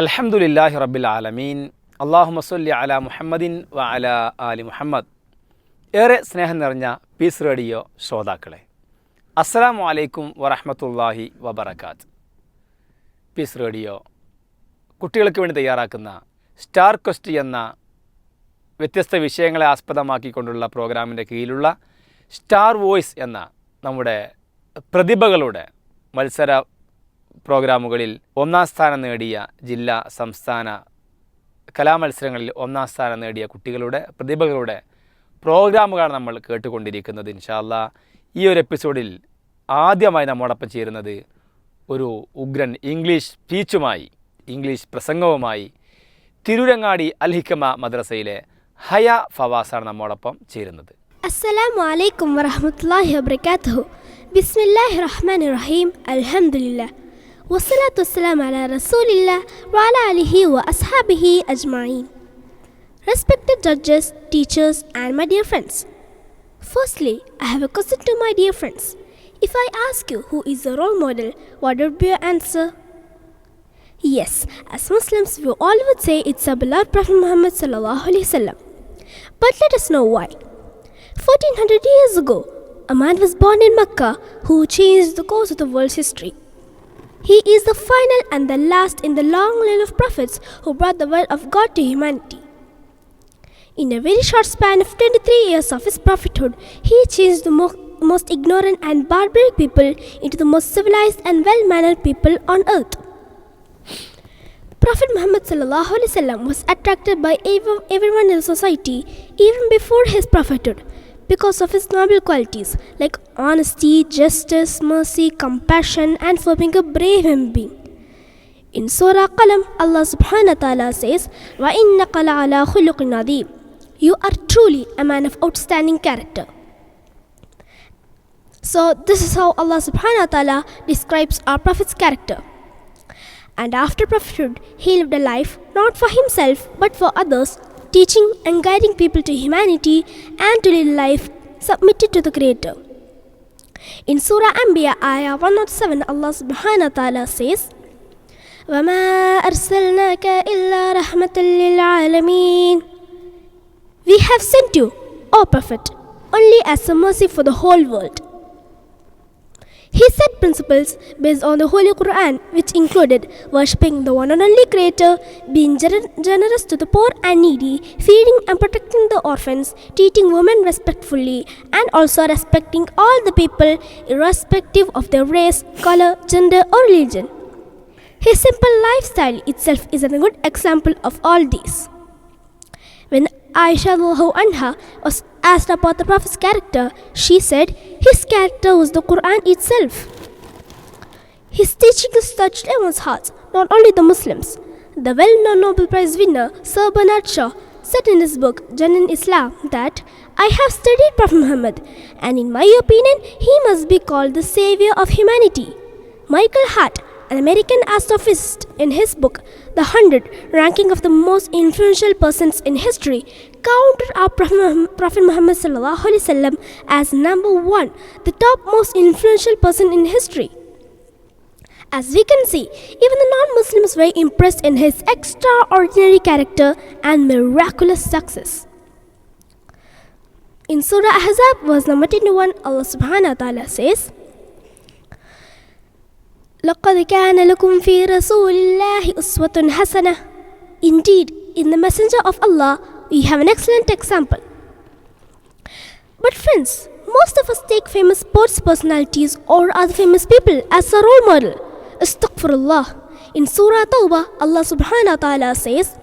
അൽഹംദുലില്ലാഹി റബ്ബിൽ ആലമീൻ. അള്ളാഹു മസ്ല്ലി അല മുഹമ്മദിൻ വ അല ആലി മുഹമ്മദ്. ഏറെ സ്നേഹം നിറഞ്ഞ പീസ് റേഡിയോ ശ്രോതാക്കളെ അസ്സലാമു അലൈക്കും വറഹമത്തല്ലാഹി വബർക്കാത്ത് പീസ് റേഡിയോ കുട്ടികൾക്ക് വേണ്ടി തയ്യാറാക്കുന്ന സ്റ്റാർ ക്വസ്റ്റ് എന്ന വ്യത്യസ്ത വിഷയങ്ങളെ ആസ്പദമാക്കിക്കൊണ്ടുള്ള പ്രോഗ്രാമിന്റെ കീഴിലുള്ള സ്റ്റാർ വോയിസ് എന്ന നമ്മുടെ പ്രതിഭകളുടെ മത്സര പ്രോഗ്രാമുകളിൽ ഒന്നാം സ്ഥാനം നേടിയ ജില്ലാ സംസ്ഥാന കലാമത്സരങ്ങളിൽ ഒന്നാം സ്ഥാനം നേടിയ കുട്ടികളുടെ പ്രതിഭകളുടെ പ്രോഗ്രാമുകളാണ് നമ്മൾ കേട്ടുകൊണ്ടിരിക്കുന്നത് ഇൻഷാല്ല ഈ ഒരു എപ്പിസോഡിൽ ആദ്യമായി നമ്മോടൊപ്പം ചേരുന്നത് ഒരു ഉഗ്രൻ ഇംഗ്ലീഷ് സ്പീച്ചുമായി ഇംഗ്ലീഷ് പ്രസംഗവുമായി തിരുരങ്ങാടി അൽഹിക്കമ മദ്രസയിലെ ഹയ ഫവാസാണ് നമ്മോടൊപ്പം ചേരുന്നത്. അസ്സലാം വലൈക്കും വറഹമുല്ലാ വബർക്കാത്തു ബിസ്മില്ലാഹി റഹ്മാൻ റഹീം. അലഹമുല്ല والصلاة والسلام على رسول الله وعلى آله وأصحابه أجمعين Respected judges, teachers and my dear friends Firstly, I have a question to my dear friends. If I ask you who is the role model, what would be your answer? Yes, as Muslims, we all would say it's our beloved Prophet Muhammad sallallahu alaihi wasallam. But let us know why. 1400 years ago, a man was born in Mecca who changed the course of the world's history. He is the final and the last in the long line of prophets who brought the word of God to humanity. In a very short span of 23 years of his prophethood, he changed the mo- most ignorant and barbaric people into the most civilized and well mannered people on earth. Prophet Muhammad was attracted by ev- everyone in society even before his prophethood because of his noble qualities like honesty, justice, mercy, compassion, and for being a brave human being. In Surah Qalam, Allah subhanahu wa ta'ala says, وَإِنَّكَ لَعَلَى خُلُقٍ عَظِيمٍ You are truly a man of outstanding character. So, this is how Allah subhanahu wa ta'ala describes our Prophet's character. And after prophethood, he lived a life not for himself but for others, teaching and guiding people to humanity and to live a life submitted to the Creator. In Surah Anbiya, Ayah 107, Allah subhanahu wa ta'ala says, وَمَا أَرْسَلْنَاكَ إِلَّا رَحْمَةً لِلْعَالَمِينَ We have sent you, O Prophet, only as a mercy for the whole world. He set principles based on the Holy Quran, which included worshipping the one and only Creator, being gener- generous to the poor and needy, feeding and protecting the orphans, treating women respectfully, and also respecting all the people, irrespective of their race, color, gender, or religion. His simple lifestyle itself is a good example of all these. When Aisha anha was asked about the Prophet's character, she said his character was the Quran itself. His teachings touched everyone's hearts, not only the Muslims. The well known Nobel Prize winner Sir Bernard Shaw said in his book Janan Islam that I have studied Prophet Muhammad, and in my opinion, he must be called the savior of humanity. Michael Hart, an American astrophysicist, in his book The Hundred Ranking of the Most Influential Persons in History, counted our Prophet Muhammad- as number one, the top most influential person in history. As we can see, even the non Muslims were impressed in his extraordinary character and miraculous success. In Surah Ahzab, verse number 21, Allah subhanahu wa ta'ala says, لقد كان لكم في رسول الله أسوة حسنة Indeed, in the messenger of Allah, we have an excellent example. But friends, most of us take famous sports personalities or other famous people as a role model. Astaghfirullah. In Surah Tawbah, Allah subhanahu wa ta'ala says,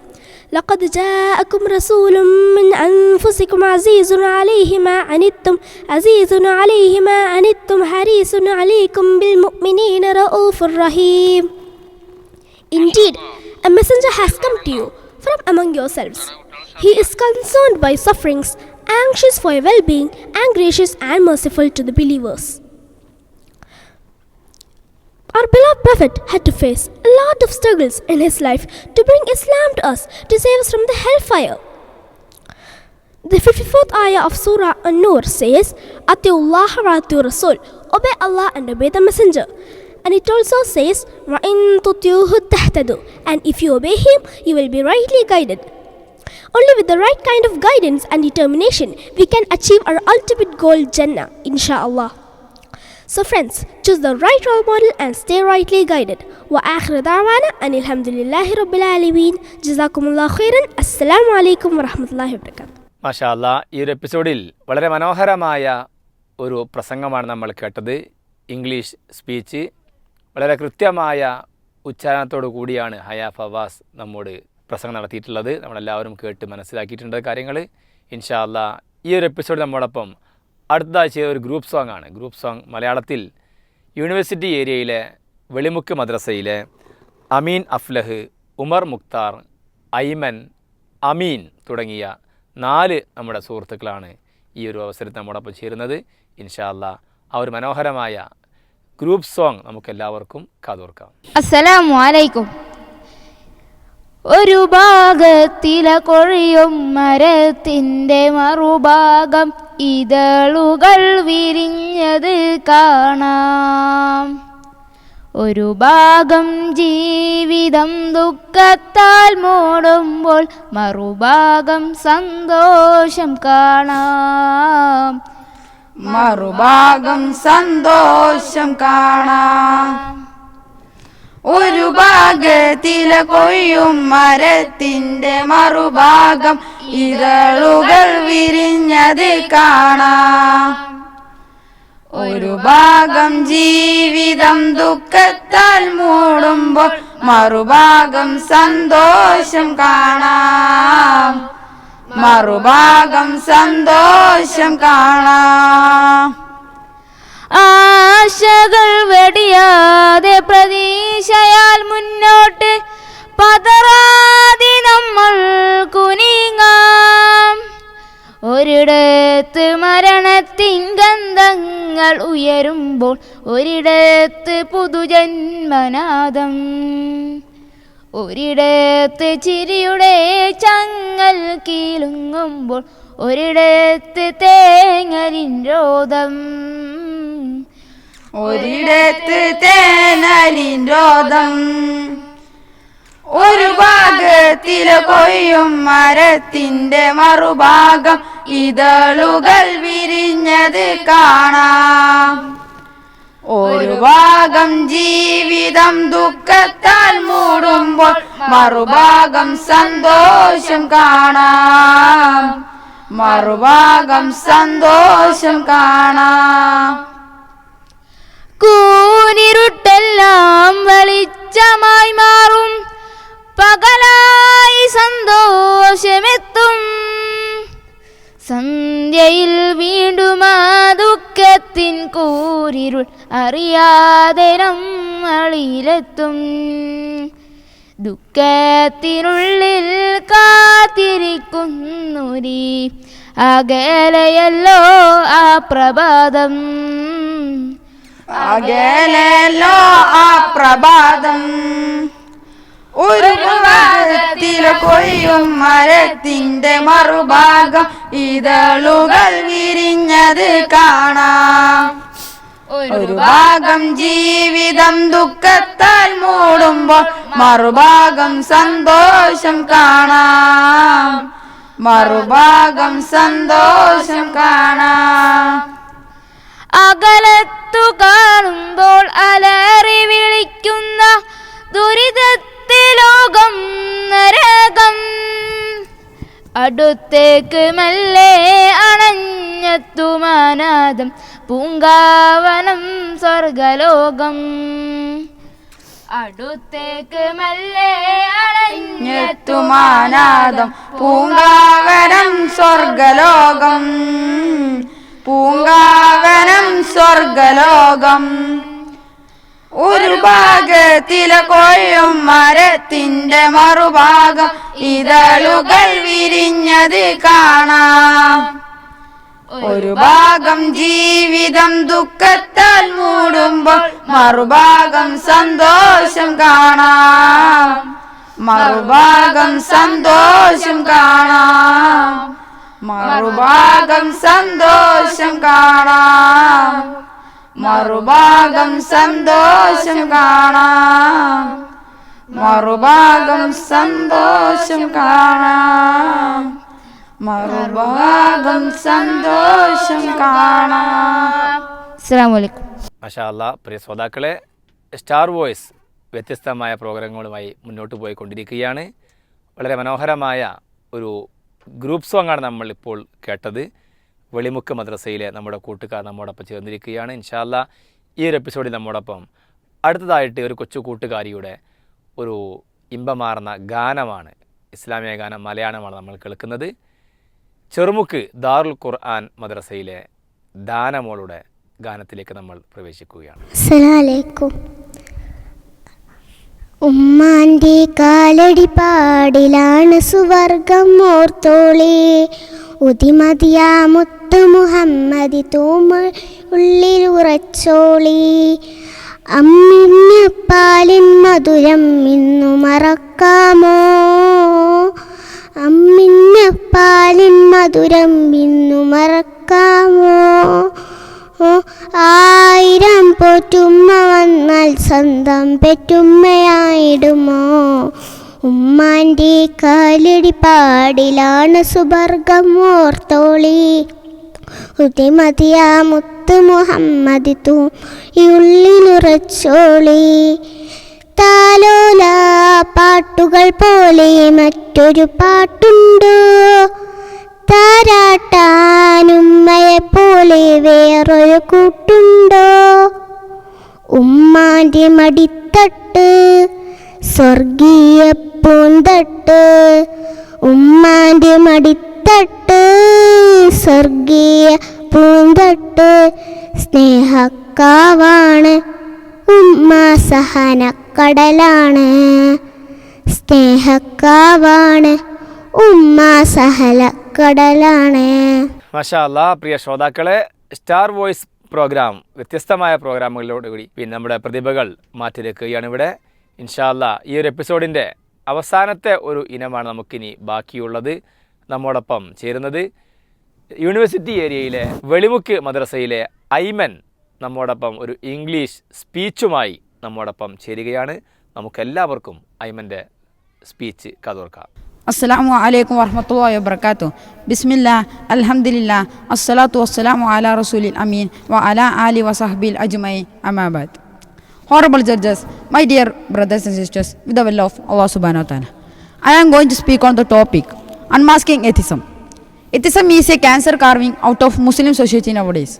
لقد جاءكم رسول من أنفسكم عزيز عليه ما عنتم عزيز عليه ما عنتم حريص عليكم بالمؤمنين رؤوف رحيم Indeed, a messenger has come to you from among yourselves. He is concerned by sufferings, anxious for your well being, and gracious and merciful to the believers. Our beloved Prophet had to face a lot of struggles in his life to bring Islam to us to save us from the hellfire. The 54th ayah of Surah An-Nur says, Atiullah wa atiur Rasul, obey Allah and obey the Messenger. And it also says, وَإِن تُطِيعُوهُ تَهْتَدُوا And if you obey him, you will be rightly guided. Only with the right kind of guidance and determination, we can achieve our ultimate goal, Jannah, inshallah. So friends, choose the right role model and stay rightly guided. وآخر دعوانا أن الحمد لله رب العالمين جزاكم الله خيرا السلام عليكم ورحمة الله وبركاته മാഷാ അല്ലാ ഈ ഒരു എപ്പിസോഡിൽ വളരെ മനോഹരമായ ഒരു പ്രസംഗമാണ് നമ്മൾ കേട്ടത് ഇംഗ്ലീഷ് സ്പീച്ച് വളരെ കൃത്യമായ ഉച്ചാരണത്തോടു കൂടിയാണ് ഹയ ഫവാസ് നമ്മോട് പ്രസംഗം നടത്തിയിട്ടുള്ളത് നമ്മളെല്ലാവരും കേട്ട് മനസ്സിലാക്കിയിട്ടുണ്ട് കാര്യങ്ങൾ ഇൻഷാ അല്ലാ ഈ ഒരു എപ്പിസോഡ് നമ്മോടൊപ്പം അടുത്തതായി ചെയ്ത ഒരു ഗ്രൂപ്പ് സോങ് ആണ്. ഗ്രൂപ്പ് സോങ് മലയാളത്തിൽ യൂണിവേഴ്സിറ്റി ഏരിയയിലെ വെളിമുക്ക് മദ്രസയിലെ അമീൻ അഫ്ലഹ് ഉമർ മുക്താർ ഐമൻ അമീൻ തുടങ്ങിയ നാല് നമ്മുടെ സുഹൃത്തുക്കളാണ് ഈ ഒരു അവസരത്തിൽ നമ്മോടൊപ്പം ചേരുന്നത്. ഇൻഷാല്ല ആ ഒരു മനോഹരമായ ഗ്രൂപ്പ് സോങ് നമുക്ക് എല്ലാവർക്കും കാതോർക്കാം. അസ്സലാമു അലൈക്കും ഒരു ഭാഗത്തില കൊഴിയും മരത്തിന്റെ മറുഭാഗം ഇതളുകൾ വിരിഞ്ഞത് കാണാം. ഒരു ഭാഗം ജീവിതം ദുഃഖത്താൽ മൂടുമ്പോൾ മറുഭാഗം സന്തോഷം കാണാം. മറുഭാഗം സന്തോഷം കാണാം. ഒരു ഭാഗത്തില കൊയ്യും മരത്തിന്റെ മറുഭാഗം ഇതളുകൾ വിരിഞ്ഞത് കാണാം. ഒരു ഭാഗം ജീവിതം ദുഃഖത്താൽ മൂടുമ്പോൾ മറുഭാഗം സന്തോഷം കാണാം. മറുഭാഗം സന്തോഷം കാണാം. ആശകൾ വെടിയാതെ പ്രതീക്ഷയാൽ മുന്നോട്ട് പതറാതെ ഒരിടത്ത് പുതുജന്മനാദം ഒരിടത്ത് ചിരിയുടെ ചങ്ങൽ കീലുങ്ങുമ്പോൾ ഒരിടത്ത് തേങ്ങലിൻ രോദം. ഒരിടത്ത് തേനലിൻ രോദം. ഒരു ഭാഗത്തിൽ കൊയ്യും മരത്തിന്റെ മറുഭാഗം. ഇതളുകൾ വിരിഞ്ഞത് കാണാം. ഒരു ഭാഗം ജീവിതം ദുഃഖത്താൽ മൂടുമ്പോൾ മറുഭാഗം സന്തോഷം കാണാം. മറുഭാഗം സന്തോഷം കാണാം. കൂനിരുട്ടെല്ലാം വെളിച്ചമായി മാറും. പകലായി സന്തോഷമെത്തും. സന്ധ്യയിൽ വീണ്ടും ആ ദുഃഖത്തിൻ കൂരിരുൾ അറിയാതെ നമ്മളിലെത്തും. ദുഃഖത്തിനുള്ളിൽ കാത്തിരിക്കുന്നൊരി അകലയല്ലോ ആ പ്രഭാതം. അകലല്ലോ ആ പ്രഭാതം. ഒരു ഭാഗത്തിലെ കൊയ്യും മരത്തിന്റെ മറുഭാഗം. ഇതളുകൾ വിരിഞ്ഞത് കാണാം. ഒരു ഭാഗം ജീവിതം ദുഃഖത്താൽ മൂടുമ്പോൾ മറുഭാഗം സന്തോഷം കാണാം. മറുഭാഗം സന്തോഷം കാണാം. അകലത്തു കാണുമ്പോൾ അലറി വിളിക്കുന്ന ദുരിതത്തെ ലോകം നരകം. അടുത്തേക്ക് മെല്ലെ അണഞ്ഞെത്തുമാനാദം പൂങ്കാവനം സ്വർഗലോകം. അടുത്തേക്ക് മല്ലേ അളഞ്ഞെത്തുമാനാദം പൂങ്കാവനം സ്വർഗലോകം. പൂങ്കാവനം സ്വർഗലോകം. ഒരു ഭാഗത്തിലെ കൊയ്യും മരത്തിന്റെ മറുഭാഗം ഇതളുകൾ വിരിഞ്ഞത് കാണാം. ഒരു ഭാഗം ജീവിതം ദുഃഖത്താൽ മൂടുമ്പോൾ മറുഭാഗം സന്തോഷം കാണാം. മറുഭാഗം സന്തോഷം കാണാം. മറുഭാഗം സന്തോഷം കാണാം. മറുഭാഗം സന്തോഷം കാണാം. മറുഭാഗം സന്തോഷം കാണാം. മറുഭാഗം സന്തോഷം കാണാം. അസ്സാം വലൈക്കും മാഷാ അല്ലാ പ്രിയ ശ്രോതാക്കളെ സ്റ്റാർ വോയിസ് വ്യത്യസ്തമായ പ്രോഗ്രാമുകളുമായി മുന്നോട്ട് പോയിക്കൊണ്ടിരിക്കുകയാണ്. വളരെ മനോഹരമായ ഒരു ഗ്രൂപ്പ് സോങ്ങാണ് നമ്മൾ ഇപ്പോൾ കേട്ടത്. വെളിമുക്ക് മദ്രസയിലെ നമ്മുടെ കൂട്ടുകാർ നമ്മോടൊപ്പം ചേർന്നിരിക്കുകയാണ്. ഇൻഷാല്ല ഈ ഒരു എപ്പിസോഡിൽ നമ്മോടൊപ്പം അടുത്തതായിട്ട് ഒരു കൊച്ചു കൂട്ടുകാരിയുടെ ഒരു ഇമ്പമാർന്ന ഗാനമാണ് ഇസ്ലാമിക ഗാനം മലയാളമാണ് നമ്മൾ കേൾക്കുന്നത്. ചെറുമുക്ക് ദാറുൽ ഖുർആൻ മദ്രസയിലെ ദാനമോളുടെ ഗാനത്തിലേക്ക് നമ്മൾ പ്രവേശിക്കുകയാണ്. ഉമ്മാന്റെ കാലടി പാടിലാണ് സുവർഗം ഓർത്തോളേ. ഉതിമതിയാ മുത്തു മുഹമ്മദി തൂമ ഉള്ളിൽ ഉറച്ചോളി. അമ്മിഞ്ഞപ്പാലിൻ മധുരം ഇന്നു മറക്കാമോ? അമ്മിഞ്ഞപ്പാലിൻ മധുരം ഇന്നു മറക്കാമോ? ആയിരം പോറ്റുമ്മ വന്നാൽ സ്വന്തം പെറ്റുമ്മയായിടുമോ? ഉമ്മാന്റെ കാലടി പാടിലാണ് സുവർഗം ഓർത്തോളി. ഉതിമതിയാ മുത്ത് മുഹമ്മദ് തൂ ഉള്ളിലുറച്ചോളി. താലോല പാട്ടുകൾ പോലെ മറ്റൊരു പാട്ടുണ്ടോ? താരാട്ടാനുമ്മയെ പോലെ വേറൊരു കൂട്ടുണ്ടോ? ഉമ്മാന്റെ മടിത്തട്ട് സ്വർഗീയ പൂന്തട്ട് ഉമ്മാന്റെ മടിത്തട്ട് സ്വർഗീയ പൂന്തട്ട് സ്നേഹക്കാവാണ് ഉമ്മ സഹനക്കടലാണ് സ്നേഹക്കാവാണ് ഉമ്മ സഹലക്കടലാണ് മാഷാ അല്ലാ പ്രിയ ശ്രോതാക്കളെ സ്റ്റാർ വോയിസ് പ്രോഗ്രാം വ്യത്യസ്തമായ പ്രോഗ്രാമുകളിലോടുകൂടി പിന്നെ നമ്മുടെ പ്രതിഭകൾ മാറ്റിവെക്കുകയാണ് ഇവിടെ. ഇൻഷാല്ല ഈ ഒരു എപ്പിസോഡിന്റെ അവസാനത്തെ ഒരു ഇനമാണ് നമുക്കിനി ബാക്കിയുള്ളത് നമ്മോടൊപ്പം ചേരുന്നത്. യൂണിവേഴ്സിറ്റി ഏരിയയിലെ വെളിമുക്ക് മദ്രസയിലെ ഐമൻ നമ്മോടൊപ്പം ഒരു ഇംഗ്ലീഷ് സ്പീച്ചുമായി നമ്മോടൊപ്പം ചേരുകയാണ്. നമുക്കെല്ലാവർക്കും ഐമന്റെ സ്പീച്ച് കതോർക്കാം. അസ്സലാമു അലൈക്കും വറഹമത്തുള്ളാഹി വബർക്കാത്തു ബിസ്മില്ല അൽഹംദില്ല അസ്സലാത്തു വസ്സലാമു അല റസൂലിൽ അമീൻ വ അല അലി വസഹബിൽ അജ്മൈ അമാബാദ് honourable judges my dear brothers and sisters with the will of അള്ളാഹ് സുബാനോ I am going to speak on the topic unmasking atheism atheism is a cancer carving out of Muslim society nowadays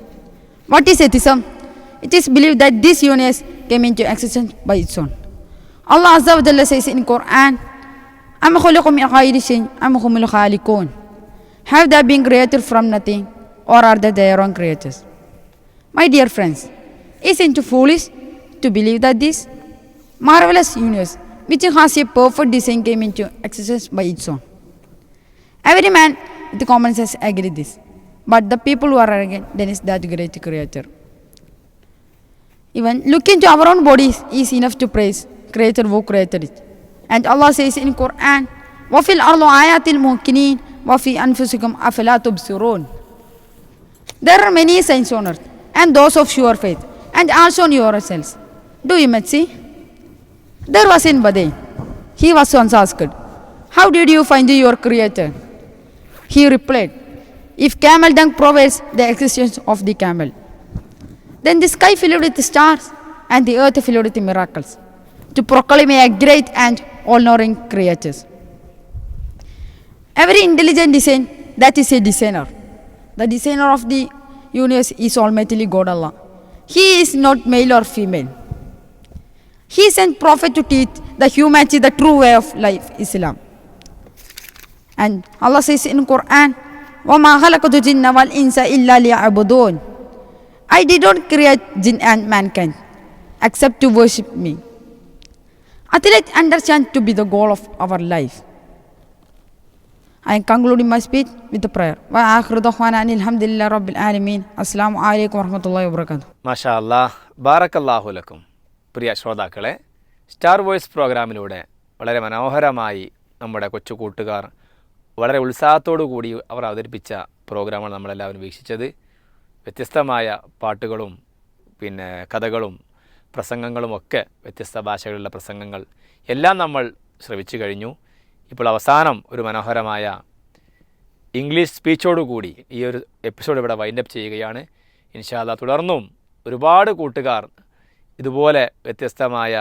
What is atheism? It is believed that this universe came into existence by its own. Allah Azza wa Jalla says in Quran, أم خلقوا من غير شيء أم هم الخالقون Have they been created from nothing or are they their own creatures? My dear friends, isn't it foolish to believe that this marvelous universe, which has a perfect design, came into existence by its own? Every man with common sense agree this. But the people who are arrogant denies that great creator. Even look into our own bodies is enough to praise Creator who created it. And Allah says in Quran, وَفِي الْأَرْضِ آيَاتِ الْمُوقِنِينَ وَفِي أَنفُسِكُمْ أَفَلَا تُبْصِرُونَ There are many signs on earth, and those of sure faith, and also on yourselves. Do you not see? There was in Badai. He was once asked, How did you find your Creator? He replied, if camel dung proves the existence of the camel, then the sky filled with stars and the earth filled with miracles to proclaim a great and all-knowing creatures. Every intelligent design, that is a designer. The designer of the universe is Almighty God Allah. He is not male or female. He sent prophet to teach the humanity the true way of life, Islam. And Allah says in Quran, وَمَا خَلَقَتُ الْجِنَّ وَالْإِنسَ إِلَّا لِيَعْبُدُونَ I did not create jinn and mankind except to worship me. Athlete understand to be the goal of our life. I am concluding my speech with a prayer. وآخر دعوانا أن الحمد لله رب العالمين. السلام عليكم ورحمة الله وبركاته. മാഷാ അല്ലാ ബാറക്കല്ലാഹുലക്കും പ്രിയ ശ്രോതാക്കളെ star voice പ്രോഗ്രാമിലൂടെ വളരെ മനോഹരമായി നമ്മുടെ കൊച്ചു കൂട്ടുകാർ വളരെ ഉത്സാഹത്തോടു കൂടി അവർ അവതരിപ്പിച്ച പ്രോഗ്രാമാണ് നമ്മളെല്ലാവരും വീക്ഷിച്ചത്. വ്യത്യസ്തമായ പാട്ടുകളും പിന്നെ കഥകളും പ്രസംഗങ്ങളും ഒക്കെ വ്യത്യസ്ത ഭാഷകളിലുള്ള പ്രസംഗങ്ങൾ എല്ലാം നമ്മൾ ശ്രവിച്ചു കഴിഞ്ഞു. ഇപ്പോൾ അവസാനം ഒരു മനോഹരമായ ഇംഗ്ലീഷ് സ്പീച്ചോടുകൂടി ഈ ഒരു എപ്പിസോഡ് ഇവിടെ വൈൻഡപ്പ് ചെയ്യുകയാണ്. ഇൻഷാല്ല തുടർന്നും ഒരുപാട് കൂട്ടുകാർ ഇതുപോലെ വ്യത്യസ്തമായ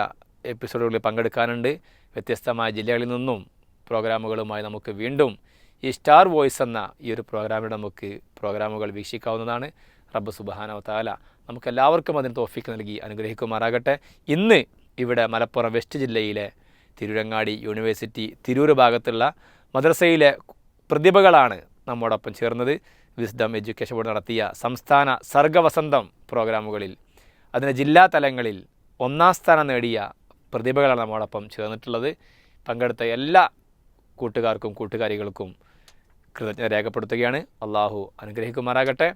എപ്പിസോഡുകളിൽ പങ്കെടുക്കാനുണ്ട്. വ്യത്യസ്തമായ ജില്ലകളിൽ നിന്നും പ്രോഗ്രാമുകളുമായി നമുക്ക് വീണ്ടും ഈ സ്റ്റാർ വോയിസ് എന്ന ഈ ഒരു പ്രോഗ്രാമിലൂടെ നമുക്ക് പ്രോഗ്രാമുകൾ വീക്ഷിക്കാവുന്നതാണ്. റബ്ബ് സുബാനോ താല നമുക്ക് എല്ലാവർക്കും അതിന് തോഫിക്ക് നൽകി അനുഗ്രഹിക്കുമാറാകട്ടെ. ഇന്ന് ഇവിടെ മലപ്പുറം വെസ്റ്റ് ജില്ലയിലെ തിരുരങ്ങാടി യൂണിവേഴ്സിറ്റി തിരൂർ ഭാഗത്തുള്ള മദ്രസയിലെ പ്രതിഭകളാണ് നമ്മോടൊപ്പം ചേർന്നത്. വിസ്ഡം എഡ്യൂക്കേഷൻ ബോർഡ് നടത്തിയ സംസ്ഥാന സർഗവസന്തം പ്രോഗ്രാമുകളിൽ അതിന് ജില്ലാ തലങ്ങളിൽ ഒന്നാം സ്ഥാനം നേടിയ പ്രതിഭകളാണ് നമ്മോടൊപ്പം ചേർന്നിട്ടുള്ളത്. പങ്കെടുത്ത എല്ലാ കൂട്ടുകാർക്കും കൂട്ടുകാരികൾക്കും കൃതജ്ഞത രേഖപ്പെടുത്തുകയാണ്. അള്ളാഹു അനുഗ്രഹിക്കുമാറാകട്ടെ.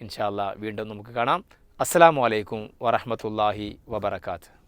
ഇൻഷാല്ല വീണ്ടും നമുക്ക് കാണാം. അസ്സാം വലൈക്കും വറഹമത്തല്ലാഹി വബർക്കാത്ത്